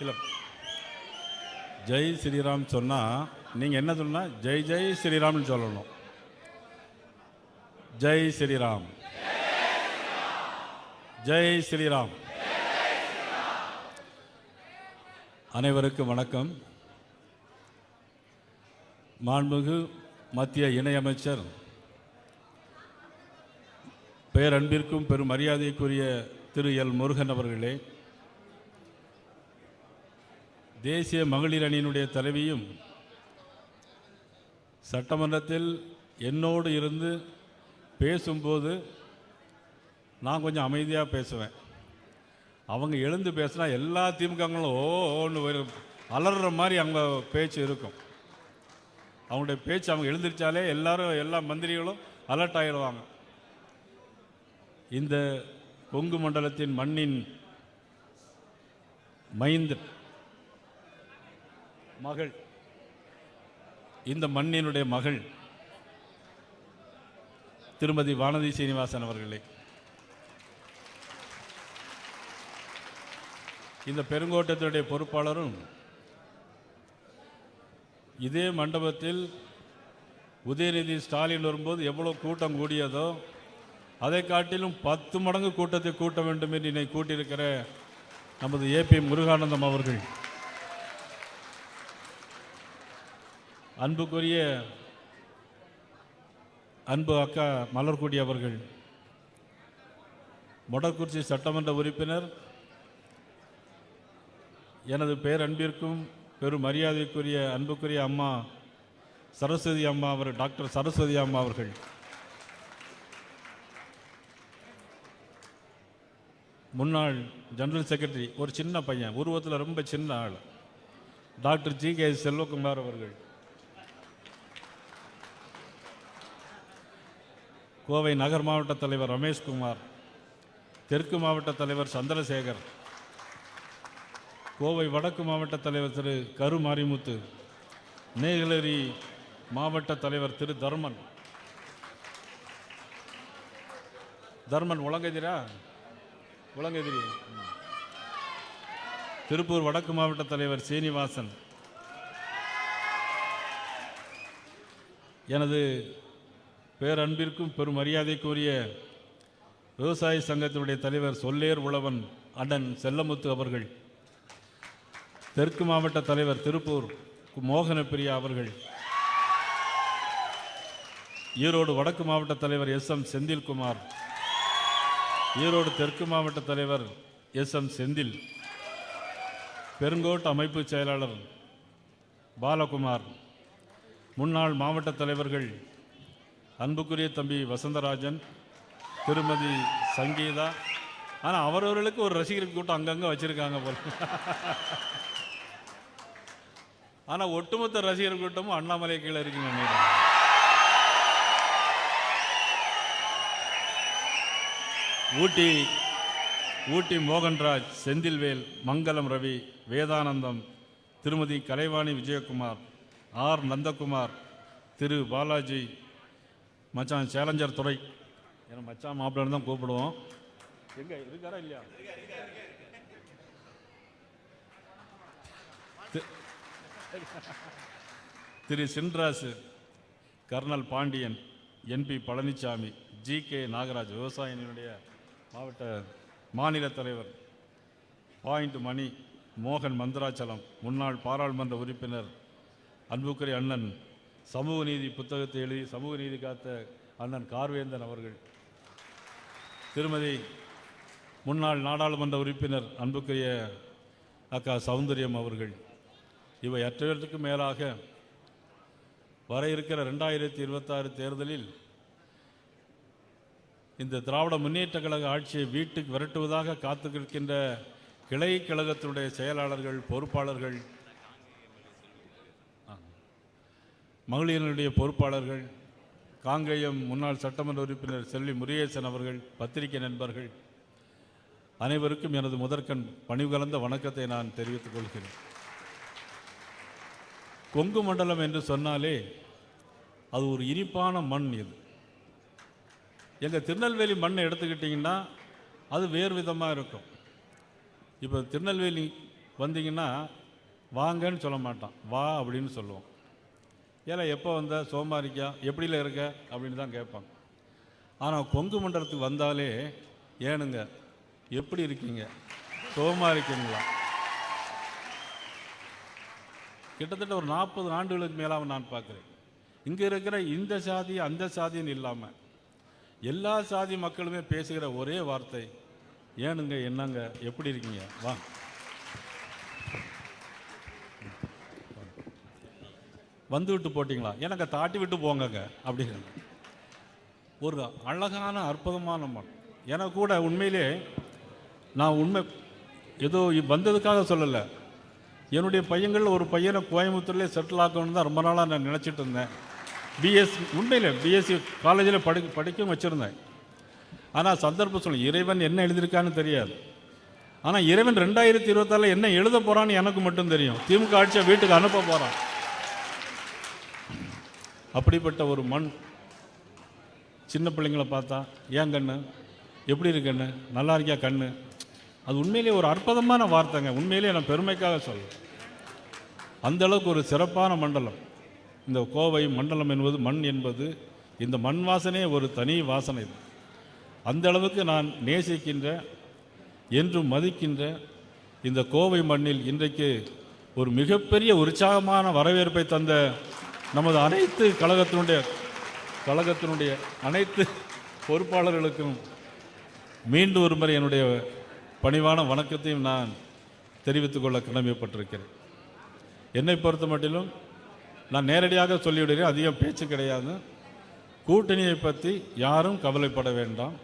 இல்லை. ஜெய் ஸ்ரீராம் சொன்னால் நீங்கள் என்ன சொல்லணும் ஜெய் ஜெய் ஸ்ரீராம்னு சொல்லணும். ஜெய் ஸ்ரீராம். ஜெய் ஸ்ரீராம். அனைவருக்கும் வணக்கம். மாண்புமிகு மத்திய இணையமைச்சர் பேரன்பிற்கும் பெரும் மரியாதைக்குரிய திரு எல் முருகன் அவர்களே தேசிய மகளிர் அணியினுடைய தலைவியும் சட்டமன்றத்தில் என்னோடு இருந்து பேசும்போது நான் கொஞ்சம் அமைதியாக பேசுவேன். அவங்க எழுந்து பேசினா எல்லா திமுகங்களும் ஓன்னு வரும் அலறுற மாதிரி அவங்க பேச்சு இருக்கும். அவங்களுடைய பேச்சு அவங்க எழுந்திருச்சாலே எல்லாரும் எல்லா மந்திரிகளும் அலர்ட் ஆகிடுவாங்க இந்த கொங்கு மண்டலத்தின் மண்ணின் மைந்தன் மகள். இந்த மண்ணினுடைய மகள் திருமதி வானதி சீனிவாசன் அவர்களே. இந்த பெருங்கோட்டத்தினுடைய பொறுப்பாளரும் இதே மண்டபத்தில் உதயநிதி ஸ்டாலின் வரும்போது எவ்வளோ கூட்டம் கூடியதோ அதை காட்டிலும் பத்து மடங்கு கூட்டத்தை கூட்ட வேண்டும் என்று என்னை கூட்டியிருக்கிற நமது ஏபி முருகானந்தம் அவர்கள். அன்புக்குரிய அன்பு அக்கா மலர்கொடி அவர்கள் மொடக்குறிச்சி சட்டமன்ற உறுப்பினர் எனது பேரன்பிற்கும் பெரும் மரியாதைக்குரிய அன்புக்குரிய அம்மா சரஸ்வதி அம்மா அவர் டாக்டர் சரஸ்வதி அம்மா அவர்கள். முன்னாள் ஜெனரல் செக்ரட்டரி ஒரு சின்ன பையன் உருவத்தில் ரொம்ப சின்ன ஆள் டாக்டர் ஜி கே செல்வகுமார் அவர்கள். கோவை நகர் மாவட்ட தலைவர் ரமேஷ்குமார் தெற்கு மாவட்ட தலைவர் சந்திரசேகர் கோவை வடக்கு மாவட்ட தலைவர் திரு கரு மாரிமுத்து நீலகிரி மாவட்ட தலைவர் திரு தர்மன். தர்மன் உலங்கெதிரா உலங்கெதிரி திருப்பூர் வடக்கு மாவட்ட தலைவர் சீனிவாசன். எனது பேரன்பிற்கும் பெரும் மரியாதைக்குரிய விவசாய சங்கத்தினுடைய தலைவர் சொல்லேர் உழவன் அண்ணன் செல்லமுத்து அவர்கள் தெற்கு மாவட்ட தலைவர் திருப்பூர் மோகனப்பிரியா அவர்கள் ஈரோடு வடக்கு மாவட்ட தலைவர் எஸ் எம் செந்தில்குமார் ஈரோடு தெற்கு மாவட்ட தலைவர் எஸ் எம் செந்தில் பெருங்கோட் அமைப்பு செயலாளர் பாலகுமார் முன்னாள் மாவட்ட தலைவர்கள் அன்புக்குரிய தம்பி வசந்தராஜன் திருமதி சங்கீதா ஆனால் அவரவர்களுக்கு ஒரு ரசிகர் கூட்டம் அங்கங்கே வச்சுருக்காங்க போல. ஆனால் ஒட்டுமொத்த ரசிகர் கூட்டமும் அண்ணாமலை கீழே இருக்குன்னு நினைக்கிறேன். ஊட்டி ஊட்டி மோகன்ராஜ் செந்தில்வேல் மங்களம் ரவி வேதானந்தம் திருமதி கலைவாணி விஜயகுமார் ஆர். நந்தகுமார் திரு. பாலாஜி மச்சான் சேலஞ்சர் துறை. ஏன்னா மச்சான் மாப்பிள்ளை தான் கூப்பிடுவோம். எங்க இருக்காரா இல்லையா? திரு Chinrasu colonel Pandiyan NP Palanisamy G K Nagaraj விவசாயினுடைய மாவட்ட மாநில தலைவர் பாயிண்ட் மணி மோகன் மந்திராச்சலம் முன்னாள் பாராளுமன்ற உறுப்பினர் அன்புக்குரிய அண்ணன் சமூக நீதி புத்தகத்தை எழுதி சமூக நீதி காத்த அண்ணன் கார்வேந்தன் அவர்கள். திருமதி முன்னாள் நாடாளுமன்ற உறுப்பினர் அன்புக்குரிய அக்கா சௌந்தரியம் அவர்கள். இவை அற்றவற்றுக்கு மேலாக வர இருக்கிற ரெண்டாயிரத்தி இருபத்தாறு தேர்தலில் இந்த திராவிட முன்னேற்ற கழக ஆட்சியை வீட்டுக்கு விரட்டுவதாக காத்துக்கிருக்கின்ற கிளை கழகத்தினுடைய செயலாளர்கள் பொறுப்பாளர்கள் மகளிரினுடைய பொறுப்பாளர்கள் காங்கேயம் முன்னாள் சட்டமன்ற உறுப்பினர் செல்வி முருகேசன் அவர்கள் பத்திரிகை நண்பர்கள் அனைவருக்கும் எனது முதற்கண் பணிவு கலந்த வணக்கத்தை நான் தெரிவித்துக் கொள்கிறேன். கொங்கு மண்டலம் என்று சொன்னாலே அது ஒரு இனிப்பான மண் இது. எங்கள் திருநெல்வேலி மண்ணை எடுத்துக்கிட்டிங்கன்னா அது வேறு விதமாக இருக்கும். இப்போ திருநெல்வேலி வந்தீங்கன்னா வாங்கன்னு சொல்ல மாட்டான். வா அப்படின்னு சொல்லுவோம். ஏன்னா எப்போ வந்த? சோமாரிக்கா? எப்படில இருக்க? அப்படின்னு தான் கேட்பாங்க ஆனால் கொங்கு மண்டலத்துக்கு வந்தாலே ஏனுங்க எப்படி இருக்கீங்க? சோமா இருக்கீங்களா கிட்டத்தட்ட ஒரு நாற்பது ஆண்டுகளுக்கு மேலாக நான் பார்க்குறேன். இங்கே இருக்கிற இந்த சாதி அந்த சாதின்னு இல்லாமல் எல்லா சாதி மக்களுமே பேசுகிற ஒரே வார்த்தை ஏனுங்க என்னங்க எப்படி இருக்கீங்க? வா. வந்து விட்டு போட்டிங்களா? எனக்கு தாட்டி விட்டு போங்கங்க அப்படின்னு. ஒரு அழகான அற்புதமான மண். எனக்கு கூட உண்மையிலே நான் உண்மை ஏதோ வந்ததுக்காக சொல்லலை. என்னுடைய பையன்கள் ஒரு பையனை கோயம்புத்தூர்லேயே செட்டில் ஆக்கணும்னு தான் ரொம்ப நாளாக நான் நினச்சிட்டு இருந்தேன். பிஎஸ்சி உண்மையில் பிஎஸ்சி காலேஜில் படி படிக்கவும் வச்சுருந்தேன். ஆனால் சந்தர்ப்ப சொல்ல இறைவன் என்ன எழுதியிருக்கான்னு தெரியாது. ஆனால் இறைவன் ரெண்டாயிரத்தி இருபத்தாறில் என்ன எழுத போகிறான்னு எனக்கு மட்டும் தெரியும். திமுக ஆட்சியை வீட்டுக்கு அனுப்ப போகிறான் அப்படிப்பட்ட ஒரு மண் சின்ன பிள்ளைங்கள பார்த்தா ஏன் கண்ணு? எப்படி இருக்கு கண்ணு? நல்லா இருக்கியா கண்ணு? அது உண்மையிலேயே ஒரு அற்புதமான வார்த்தைங்க. உண்மையிலேயே நான் பெருமைக்காக சொல்ல அந்த அளவுக்கு ஒரு சிறப்பான மண்டலம். இந்த கோவை மண்டலம் என்பது மண் என்பது இந்த மண் வாசனையே ஒரு தனி வாசனை. அந்த அளவுக்கு நான் நேசிக்கின்ற என்றும் மதிக்கின்ற இந்த கோவை மண்ணில் இன்றைக்கு ஒரு மிகப்பெரிய உற்சாகமான வரவேற்பை தந்த நமது அனைத்து கழகத்தினுடைய கழகத்தினுடைய அனைத்து பொறுப்பாளர்களுக்கும் மீண்டும் ஒரு முறை என்னுடைய பணிவான வணக்கத்தையும் நான் தெரிவித்துக் கொள்ள கடமைப்பட்டிருக்கிறேன். என்னை பொறுத்த மட்டிலும் நான் நேரடியாக சொல்லிவிடுகிறேன் அதிகம் பேச்சு கிடையாது. கூட்டணியை பற்றி யாரும் கவலைப்பட வேண்டாம்.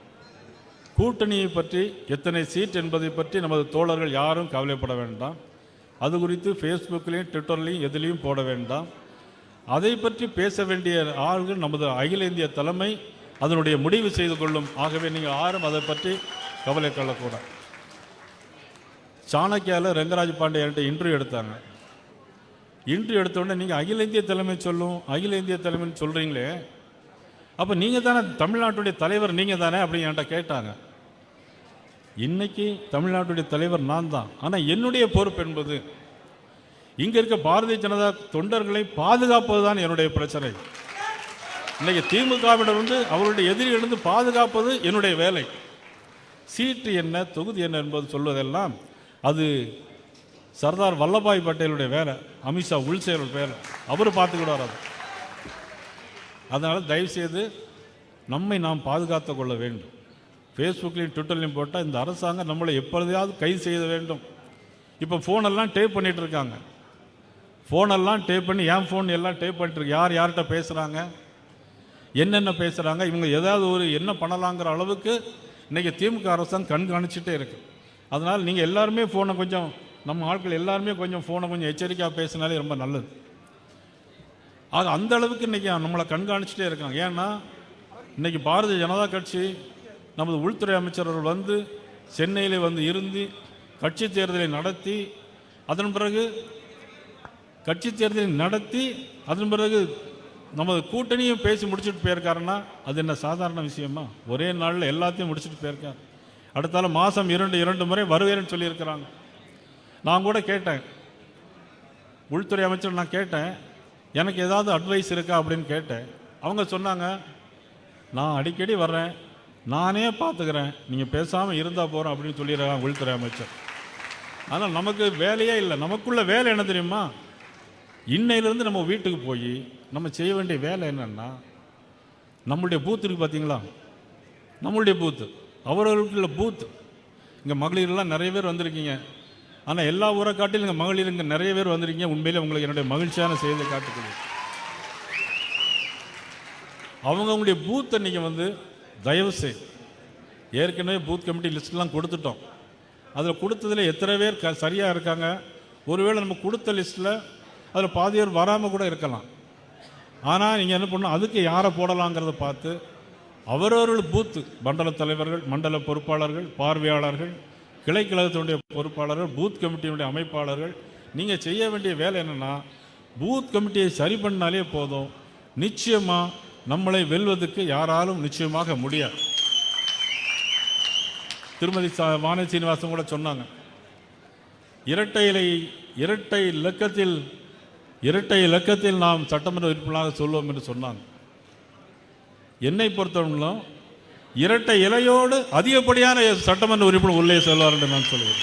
கூட்டணியை பற்றி எத்தனை சீட் என்பதை பற்றி நமது தோழர்கள் யாரும் கவலைப்பட வேண்டாம். அது குறித்து ஃபேஸ்புக்லேயும் ட்விட்டர்லேயும் எதுலேயும் போட வேண்டாம். அதை பற்றி பேச வேண்டிய ஆள்கள் நமது அகில இந்திய தலைமை அதனுடைய முடிவு செய்து கொள்ளும். ஆகவே நீங்கள் யாரும் அதை பற்றி கவலை கொள்ளக்கூடாது. சாணக்கியாவில் ரெங்கராஜ் பாண்டியன்ட்ட இன்டர்வியூ எடுத்தாங்க. இன்டர்வியூ எடுத்தோடனே நீங்கள் அகில இந்திய தலைமை சொல்லும் அகில இந்திய தலைமைன்னு சொல்கிறீங்களே அப்போ நீங்கள் தானே தமிழ்நாட்டுடைய தலைவர் நீங்கள் தானே அப்படின்னு என்கிட்ட கேட்டாங்க. இன்னைக்கு தமிழ்நாட்டுடைய தலைவர் நான் தான். ஆனால் என்னுடைய பொறுப்பு என்பது இங்கே இருக்க பாரதிய ஜனதா தொண்டர்களை பாதுகாப்பது தான் என்னுடைய பிரச்சனை. இன்னைக்கு திமுகவிடம் வந்து அவருடைய எதிரிகளிருந்து பாதுகாப்பது என்னுடைய வேலை. சீட்டு என்ன தொகுதி என்ன என்பது சொல்வதெல்லாம் அது சர்தார் வல்லபாய் பட்டேலுடைய வேலை அமித்ஷா உள்செயலர் வேலை. அவர் பார்த்துக்கிடுவார் அது. அதனால் தயவுசெய்து நம்மை நாம் பாதுகாத்து கொள்ள வேண்டும். ஃபேஸ்புக்லேயும் ட்விட்டர்லையும் போட்டால் இந்த அரசாங்கம் நம்மளை எப்பொழுதையாவது கைது செய்ய வேண்டும். இப்போ ஃபோனெல்லாம் டேப் பண்ணிகிட்டு இருக்காங்க. ஃபோனெல்லாம் டேப் பண்ணி என் ஃபோன் எல்லாம் டேப் பண்ணிட்டுருக்கு யார் யார்கிட்ட பேசுகிறாங்க என்னென்ன பேசுகிறாங்க இவங்க ஏதாவது ஒரு என்ன பண்ணலாங்கிற அளவுக்கு இன்றைக்கி திமுக அரசாங்கம் கண்காணிச்சிட்டே இருக்கு. அதனால் நீங்கள் எல்லாருமே ஃபோனை கொஞ்சம் நம்ம ஆட்கள் எல்லாருமே கொஞ்சம் ஃபோனை கொஞ்சம் எச்சரிக்கையாக பேசினாலே ரொம்ப நல்லது. ஆக அந்த அளவுக்கு இன்றைக்கி நம்மளை கண்காணிச்சிட்டே இருக்காங்க. ஏன்னா இன்றைக்கி பாரதிய ஜனதா கட்சி நமது உள்துறை அமைச்சர்கள் வந்து சென்னையில் வந்து இருந்து கட்சி தேர்தலை நடத்தி அதன் பிறகு கட்சி தேர்தலை நடத்தி அதன் பிறகு நமது கூட்டணியும் பேசி முடிச்சுட்டு போயிருக்காருன்னா அது என்ன சாதாரண விஷயமா? ஒரே நாளில் எல்லாத்தையும் முடிச்சுட்டு போயிருக்கார். அடுத்தால மாதம் இரண்டு இரண்டு முறை வருவேன்னு சொல்லியிருக்கிறாங்க. நான் கூட கேட்டேன். உள்துறை அமைச்சர் நான் கேட்டேன். எனக்கு ஏதாவது அட்வைஸ் இருக்கா அப்படின்னு கேட்டேன். அவங்க சொன்னாங்க நான் அடிக்கடி வர்றேன். நானே பார்த்துக்கிறேன் நீங்கள் பேசாமல் இருந்தால் போகிறோம் அப்படின்னு சொல்லிடுறாங்க உள்துறை அமைச்சர். ஆனால் நமக்கு வேலையே இல்லை. நமக்குள்ள வேலை என்ன தெரியுமா? இன்னையிலேருந்து நம்ம வீட்டுக்கு போய் நம்ம செய்ய வேண்டிய வேலை என்னென்னா நம்மளுடைய பூத் இருக்குது பார்த்தீங்களா நம்மளுடைய பூத்து அவரவர்களுக்குள்ள பூத் இங்கே மகளிர்லாம் நிறைய பேர் வந்திருக்கீங்க. ஆனால் எல்லா ஊரை காட்டிலும் இங்கே மகளிர் இங்கே நிறைய பேர் வந்திருக்கீங்க. உண்மையிலே உங்களுக்கு என்னுடைய மகிழ்ச்சியான செய்தியை காட்டுக்குது அவங்கவுங்களுடைய பூத்தை நீங்கள் வந்து தயவு செய். ஏற்கனவே பூத் கமிட்டி லிஸ்ட்லாம் கொடுத்துட்டோம். அதில் கொடுத்ததில் எத்தனை பேர் க சரியாக இருக்காங்க? ஒருவேளை நம்ம கொடுத்த லிஸ்ட்டில் அதில் பாதி பேர் வராமல் கூட இருக்கலாம். ஆனால் நீங்கள் என்ன பண்ணணும்? அதுக்கு யாரை போடலாங்கிறத பார்த்து அவரவர்கள் பூத்து மண்டல தலைவர்கள் மண்டல பொறுப்பாளர்கள் பார்வையாளர்கள் கிளை கழகத்தினுடைய பொறுப்பாளர்கள் பூத் கமிட்டியினுடைய அமைப்பாளர்கள் நீங்கள் செய்ய வேண்டிய வேலை என்னென்னா பூத் கமிட்டியை சரி பண்ணாலே போதும். நிச்சயமாக நம்மளை வெல்வதற்கு யாராலும் நிச்சயமாக முடியாது. திருமதி சா வானதி சீனிவாசன் கூட சொன்னாங்க இரட்டை இலை இரட்டை இலக்கத்தில் இரட்டை இலக்கத்தில் நாம் சட்டமன்ற உறுப்பினராக சொல்வோம் என்று சொன்னாங்க. என்னை பொறுத்தவரையிலும் இரட்டை இலையோடு அதிகப்படியான சட்டமன்ற உறுப்பினர் உள்ளே செல்வார் என்று நான் சொல்லுவேன்.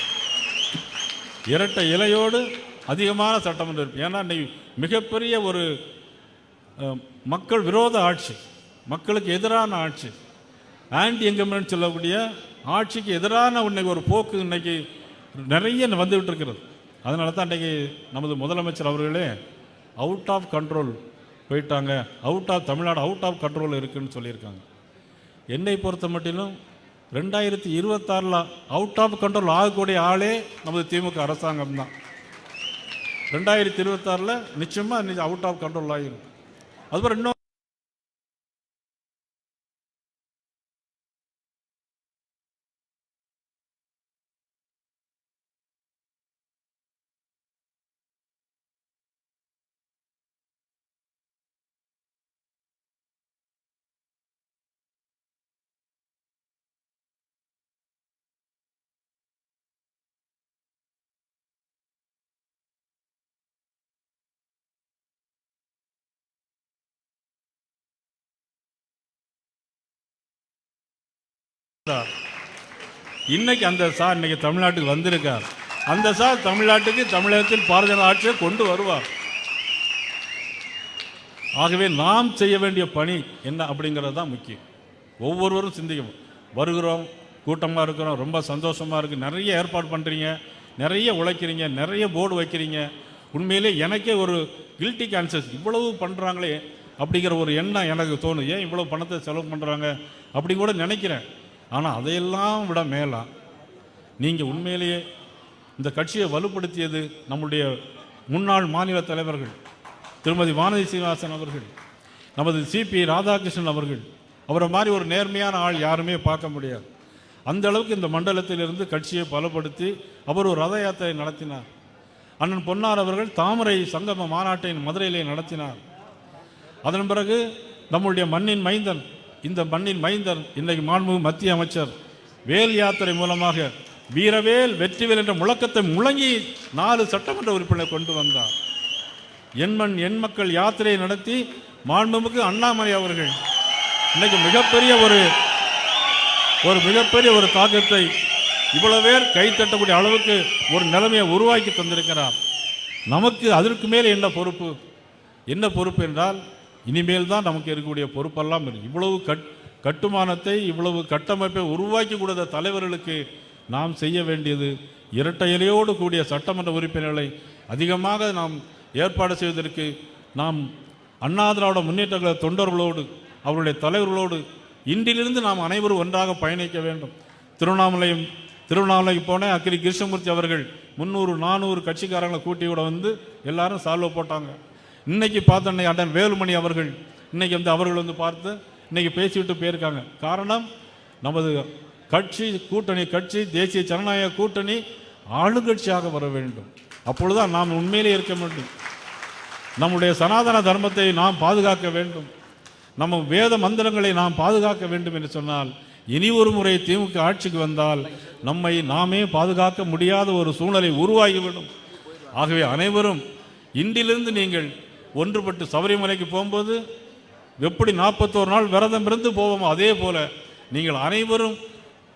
இரட்டை இலையோடு அதிகமான சட்டமன்ற உறுப்பினர். ஏன்னா இன்னைக்கு மிகப்பெரிய ஒரு மக்கள் விரோத ஆட்சி மக்களுக்கு எதிரான ஆட்சி. ஆன்டி எங்கமெண்ட் சொல்லக்கூடிய ஆட்சிக்கு எதிரான இன்னைக்கு ஒரு போக்கு இன்னைக்கு நிறைய வந்துகிட்டு இருக்கிறது அதனால தான் அன்றைக்கி நமது முதலமைச்சர் அவர்களே அவுட் ஆஃப் கண்ட்ரோல் போயிட்டாங்க. Out of Tamil Nadu out of control இருக்குதுன்னு சொல்லியிருக்காங்க. என்னை பொறுத்த மட்டிலும் ரெண்டாயிரத்தி இருபத்தாறில் அவுட் ஆஃப் கண்ட்ரோல் ஆகக்கூடிய ஆளே நமது திமுக அரசாங்கம் தான். ரெண்டாயிரத்தி இருபத்தாறில் நிச்சயமாக அவுட் ஆஃப் கண்ட்ரோல் ஆகிரும். அதுபோல் இன்னும் இன்னைக்கு அந்த சார் இன்னைக்கு தமிழ்நாட்டுக்கு வந்திருக்கார். அந்த சார் தமிழ்நாட்டுக்கு தமிழகத்தில் பாரதிய ஆட்சியை கொண்டு வருவார். ஆகவே நாம் செய்ய வேண்டிய பணி என்ன அப்படிங்கிறது தான் முக்கியம். ஒவ்வொருவரும் சிந்திக்கணும். வருகிறோம் கூட்டமாக இருக்கிறோம் ரொம்ப சந்தோஷமாக இருக்குது நிறைய ஏற்பாடு பண்ணுறீங்க நிறைய உழைக்கிறீங்க நிறைய போர்டு வைக்கிறீங்க. உண்மையிலே எனக்கே ஒரு கில்ட்டி கான்சியஸ் இவ்வளவு பண்ணுறாங்களே அப்படிங்கிற ஒரு எண்ணம் எனக்கு தோணும் ஏன் இவ்வளோ பணத்தை செலவு பண்ணுறாங்க அப்படி கூட நினைக்கிறேன். ஆனால் அதையெல்லாம் விட மேலா. நீங்கள் உண்மையிலேயே இந்த கட்சியை வலுப்படுத்தியது நம்முடைய முன்னாள் மாநில தலைவர்கள் திருமதி வானதி சீனிவாசன் அவர்கள் நமது சிபி ராதாகிருஷ்ணன் அவர்கள். அவரை மாதிரி ஒரு நேர்மையான ஆள் யாருமே பார்க்க முடியாது. அந்த அளவுக்கு இந்த மண்டலத்திலிருந்து கட்சியை பலப்படுத்தி அவர் ஒரு ரத யாத்திரை நடத்தினார். அண்ணன் பொன்னார் அவர்கள் தாமரை சங்கம மாநாட்டை மதுரையிலே நடத்தினார். அதன் பிறகு நம்முடைய மண்ணின் மைந்தன் இந்த மண்ணின் மைந்தர் இன்றைக்கு மாண்புமிகு மத்திய அமைச்சர் வேல் யாத்திரை மூலமாக வீரவேல் வெற்றிவேல் என்ற முழக்கத்தை முழங்கி நாலு சட்டமன்ற உறுப்பினர் கொண்டு வந்தார். எண்மண் எண் மக்கள் யாத்திரையை நடத்தி மாண்புமிகு அண்ணாமலை அவர்கள் இன்னைக்கு மிகப்பெரிய ஒரு ஒரு மிகப்பெரிய ஒரு தாக்கத்தை இவ்வளவு பேர் கை தட்டக்கூடிய அளவுக்கு ஒரு நிலைமையை உருவாக்கி தந்திருக்கிறார். நமக்கு அதற்கு மேல் என்ன பொறுப்பு? என்ன பொறுப்பு என்றால் இனிமேல் தான் நமக்கு இருக்கக்கூடிய பொறுப்பெல்லாம் இருக்கு. இவ்வளவு கட் கட்டுமானத்தை இவ்வளவு கட்டமைப்பை உருவாக்கி கொடுத்த தலைவர்களுக்கு நாம் செய்ய வேண்டியது இரட்டை இலையோடு கூடிய சட்டமன்ற உறுப்பினர்களை அதிகமாக நாம் ஏற்பாடு செய்வதற்கு நாம் அண்ணா திராவிட முன்னேற்ற கழக தொண்டர்களோடு அவருடைய தலைவர்களோடு இன்றிலிருந்து நாம் அனைவரும் ஒன்றாக பயணிக்க வேண்டும் திருவண்ணாமலையும் திருவண்ணாமலைக்கு போன அக்கிரி கிருஷ்ணமூர்த்தி அவர்கள் முந்நூறு நானூறு கட்சிக்காரங்களை கூட்டி கூட வந்து எல்லாரும் சால்வ போட்டாங்க இன்னைக்கு பார்த்தோன்னே அண்ணன் வேலுமணி அவர்கள் இன்னைக்கு வந்து அவர்கள் வந்து பார்த்து இன்னைக்கு பேசிவிட்டு போயிருக்காங்க. காரணம் நமது கட்சி கூட்டணி கட்சி தேசிய ஜனநாயக கூட்டணி ஆளுங்கட்சியாக வர வேண்டும். அப்பொழுதுதான் நாம் உண்மையிலே இருக்க வேண்டும். நம்முடைய சனாதன தர்மத்தை நாம் பாதுகாக்க வேண்டும். நம்ம வேத மந்திரங்களை நாம் பாதுகாக்க வேண்டும் என்று சொன்னால் இனி ஒரு முறை திமுக ஆட்சிக்கு வந்தால் நம்மை நாமே பாதுகாக்க முடியாத ஒரு சூழ்நிலை உருவாகிவிடும் ஆகவே அனைவரும் இன்றிலிருந்து நீங்கள் ஒன்றுபட்டு சபரிமலைக்கு போகும்போது எப்படி நாற்பத்தோரு நாள் விரதம் இருந்து போவோமோ அதே போல் நீங்கள் அனைவரும்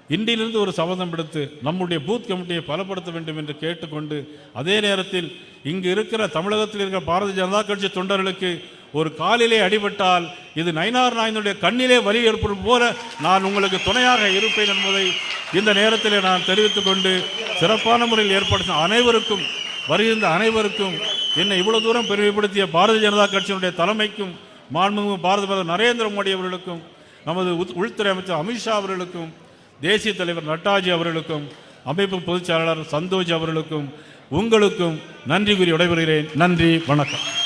இன்றிலிருந்து ஒரு சபதம் எடுத்து நம்முடைய பூத் கமிட்டியை பலப்படுத்த வேண்டும் என்று கேட்டுக்கொண்டு அதே நேரத்தில் இங்கு இருக்கிற தமிழகத்தில் இருக்கிற பாரதிய ஜனதா கட்சி தொண்டர்களுக்கு ஒரு காலிலே அடிபட்டால் இது நயினார் நாயனுடைய கண்ணிலே வலி ஏற்படும் போல நான் உங்களுக்கு துணையாக இருப்பேன் என்பதை இந்த நேரத்தில் நான் தெரிவித்துக்கொண்டு சிறப்பான முறையில் ஏற்படுத்தின அனைவருக்கும் வருகின்ற அனைவருக்கும் என்னை இவ்வளவு தூரம் பெருமைப்படுத்திய பாரதிய ஜனதா கட்சியினுடைய தலைமைக்கும் மாண்புமிகு பாரத பிரதமர் நரேந்திர மோடி அவர்களுக்கும் நமது உத்- உள்துறை அமைச்சர் அமித்ஷா அவர்களுக்கும் தேசிய தலைவர் நட்டாஜி அவர்களுக்கும் அமைப்பு பொதுச் செயலாளர் சந்தோஷ் அவர்களுக்கும் உங்களுக்கும் நன்றி கூறி விடைபெறுகிறேன். நன்றி வணக்கம்.